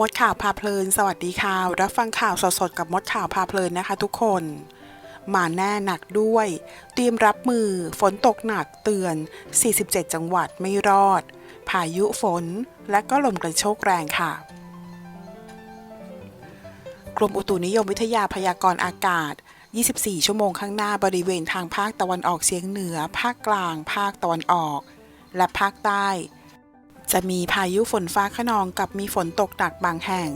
มดข่าวพาเพลิน สวัสดีค่ะ รับฟังข่าวสดๆกับมดข่าวพาเพลินนะคะทุกคน มาแน่หนักด้วย เตรียมรับมือ ฝนตกหนักเตือน 47 จังหวัดไม่รอด พายุฝน และก็ลมกระโชกแรงค่ะ กรมอุตุนิยมวิทยาพยากรณ์อากาศ 24 ชั่วโมงข้างหน้าบริเวณทางภาคตะวันออกเฉียงเหนือ ภาคกลาง ภาคตะวันออก และภาคใต้ จะมีพายุฝนฟ้าขนองกับมีฝนตกหนักบางแห่ง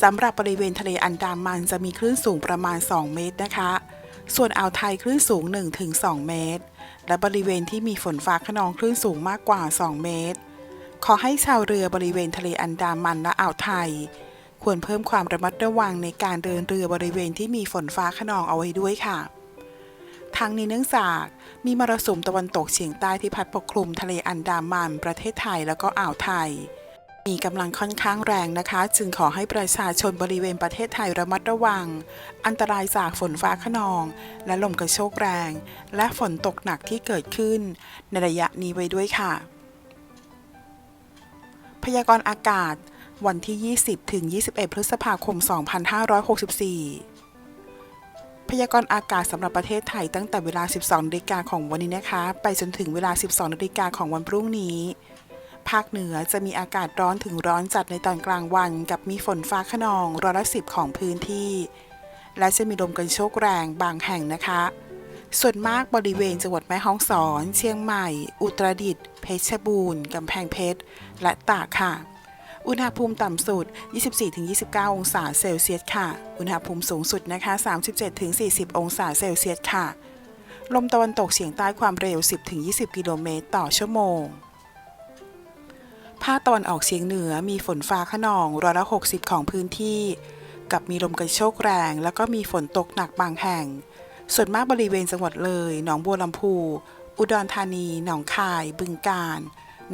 สำหรับบริเวณทะเลอันดามันจะมีคลื่นสูงประมาณ 2 เมตรนะคะ ส่วนอ่าวไทยคลื่นสูง 1-2 เมตร และบริเวณที่มีฝนฟ้าขนองคลื่นสูงมากกว่า 2 เมตร ขอให้ชาวเรือบริเวณทะเลอันดามันและอ่าวไทย ควรเพิ่มความระมัดระวังในการเดินเรือบริเวณที่มีฝนฟ้าขนองเอาไว้ด้วยค่ะ ทั้งนี้เนื่องจากมีมรสุมตะวันตกเฉียงใต้ที่พัดปกคลุมทะเลอันดามัน ประเทศไทยแล้วก็อ่าวไทย มีกำลังค่อนข้างแรงนะคะ จึงขอให้ประชาชนบริเวณประเทศไทยระมัดระวัง อันตรายจากฝนฟ้าขนอง และลมกระโชกแรง และฝนตกหนักที่เกิดขึ้น ในระยะนี้ไว้ด้วยค่ะ พยากรณ์อากาศวันที่ 20 ถึง 21 พฤษภาคม 2564 พยากรณ์อากาศสำหรับประเทศไทยตั้งแต่เวลา 12นาฬิกาของวันนี้นะคะ ไปจนถึงเวลา 12นาฬิกาของวันพรุ่งนี้ ภาคเหนือจะมีอากาศร้อนถึงร้อนจัดในตอนกลางวัน กับมีฝนฟ้าขนองร้อยละสิบของพื้นที่ และจะมีลมกันโชกแรงบางแห่งนะคะ ส่วนมากบริเวณจังหวัดแม่ฮ่องสอน เชียงใหม่ อุตรดิตถ์เพชรบูรณ์กำแพงเพชร และตากค่ะ อุณหภูมิต่ำสุด 24-29 องศาเซลเซียสค่ะ อุณหภูมิสูงสุดนะคะ 37-40 องศาเซลเซียสค่ะ ลมตะวันตกเฉียงใต้ความเร็ว 10-20 กิโลเมตรต่อชั่วโมง ภาคตะวันออกเฉียงเหนือมีฝนฟ้าขนองร้อยละ 60 ของพื้นที่ กับมีลมกระโชกแรง แล้วก็มีฝนตกหนักบางแห่ง ส่วนมากบริเวณจังหวัดเลย หนองบัวลำพู อุดรธานี หนองคาย บึงกาฬ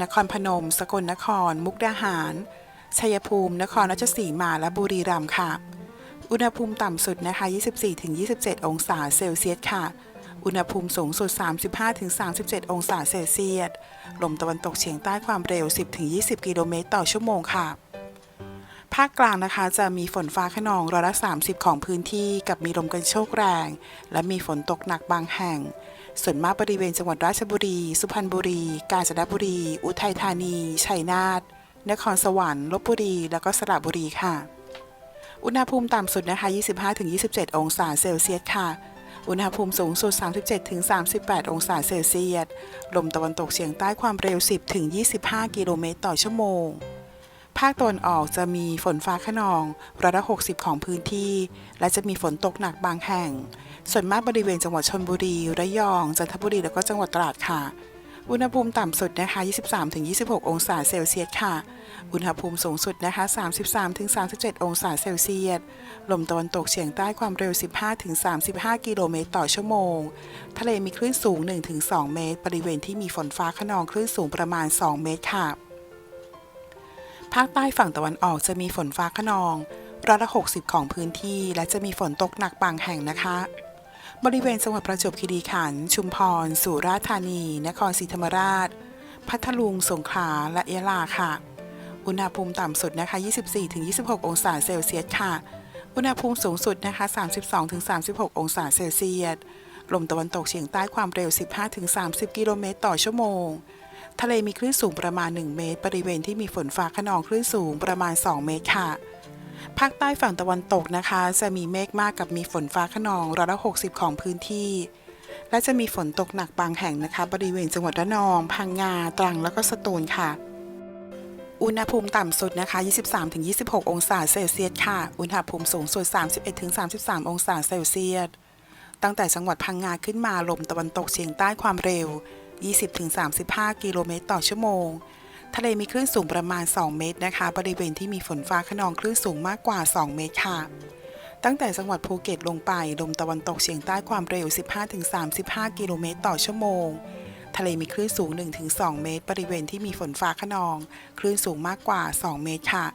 นครพนม สกลนคร มุกดาหาร ชัยภูมิ นครราชสีมา และบุรีรัมย์ค่ะ อุณหภูมิต่ำสุดนะคะ 24-27 องศาเซลเซียสค่ะ อุณหภูมิสูงสุด 35-37 องศาเซลเซียส ลมตะวันตกเฉียงใต้ความเร็ว 10-20 กิโลเมตรต่อชั่วโมงค่ะ ภาคกลางนะคะจะมีฝนฟ้าขนองร้อยละ30 ของพื้นที่กับมีลมกระโชกแรง และมีฝนตกหนักบางแห่งส่วนมากบริเวณจังหวัดราชบุรี สุพรรณบุรี กาญจนบุรี อุทัยธานี ชัยนาท นครสวรรค์ลบบุรี แล้วก็สระบุรีค่ะ อุณหภูมิต่ำสุดนะคะ 25-27 องศาเซลเซียสค่ะ อุณหภูมิสูงสุด 37-38 องศาเซลเซียส ลมตะวันตกเฉียงใต้ความเร็ว 10-25 กิโลเมตรต่อชั่วโมง ภาคตะวันออกจะมีฝนฟ้าขนองร้อยละ60 ของพื้นที่ และจะมีฝนตกหนักบางแห่ง ส่วนมากบริเวณจังหวัดชลบุรี ระยอง จันทบุรี แล้วก็จังหวัดตราดค่ะ อุณหภูมิต่ำสุดนะคะ 23-26 องศาเซลเซียสค่ะ อุณหภูมิสูงสุดนะคะ 33-37 องศาเซลเซียส ลมตะวันตกเฉียงใต้ความเร็ว 15-35 กิโลเมตรต่อชั่วโมง ทะเลมีคลื่นสูง 1-2 เมตร บริเวณที่มีฝนฟ้าขนองคลื่นสูงประมาณ 2 เมตรค่ะ ภาคใต้ฝั่งตะวันออกจะมีฝนฟ้าขนองร้อยละ 60 ของพื้นที่ และจะมีฝนตกหนักบางแห่งนะคะ บริเวณจังหวัดประจวบคีรีขันธ์ชุมพร สุราษฎร์ธานี นครศรีธรรมราช พัทลุง สงขลา และยะลาค่ะ อุณหภูมิต่ำสุดนะคะ 24-26 องศาเซลเซียสค่ะ อุณหภูมิสูงสุดนะคะ 32-36 องศาเซลเซียส ลมตะวันตกเฉียงใต้ความเร็ว 15-30 กิโลเมตรต่อชั่วโมง ทะเลมีคลื่นสูงประมาณ 1 เมตร บริเวณที่มีฝนฟ้าขนองคลื่นสูงประมาณ 2 เมตรค่ะ ภาคใต้ฝั่งตะวันตกนะคะ จะมีเมฆมากกับมีฝนฟ้าขนองร้อยละ60ของพื้นที่ และจะมีฝนตกหนักบางแห่งนะคะ บริเวณจังหวัดระนอง พังงา ตรัง แล้วก็สตูลค่ะ อุณหภูมิต่ำสุดนะคะ 23-26 องศาเซลเซียสค่ะ อุณหภูมิสูงสุด 31-33 องศาเซลเซียส ตั้งแต่จังหวัดพังงาขึ้นมาลมตะวันตกเฉียงใต้ความเร็ว 20-35 กิโลเมตรต่อชั่วโมง ทะเลมีคลื่นสูงประมาณ 2 เมตรนะคะ บริเวณที่มีฝนฟ้าขนองคลื่นสูงมากกว่า 2 เมตรค่ะ ตั้งแต่จังหวัดภูเก็ตลงไป ลมตะวันตกเฉียงใต้ความเร็ว 15-35 กิโลเมตรต่อชั่วโมง ทะเลมีคลื่นสูง 1-2 เมตร บริเวณที่มีฝนฟ้าขนอง คลื่นสูงมากกว่า 2 เมตรค่ะ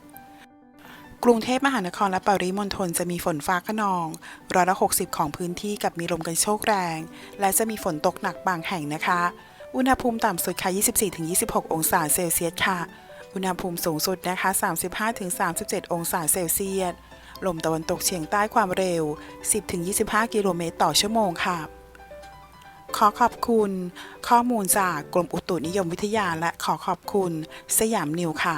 กรุงเทพมหานครและปริมณฑลจะมีฝนฟ้าขนองร้อยละ60 ของพื้นที่กับมีลมกันโชกแรง และจะมีฝนตกหนักบางแห่งนะคะ อุณหภูมิต่ำสุดค่ะ 24-26 องศาเซลเซียสค่ะ อุณหภูมิสูงสุดนะคะ 35-37 องศาเซลเซียส ลมตะวันตกเฉียงใต้ความเร็ว 10-25 กิโลเมตรต่อชั่วโมงค่ะ ขอขอบคุณ ข้อมูลจากกรมอุตุนิยมวิทยาและขอขอบคุณ สยามนิวค่ะ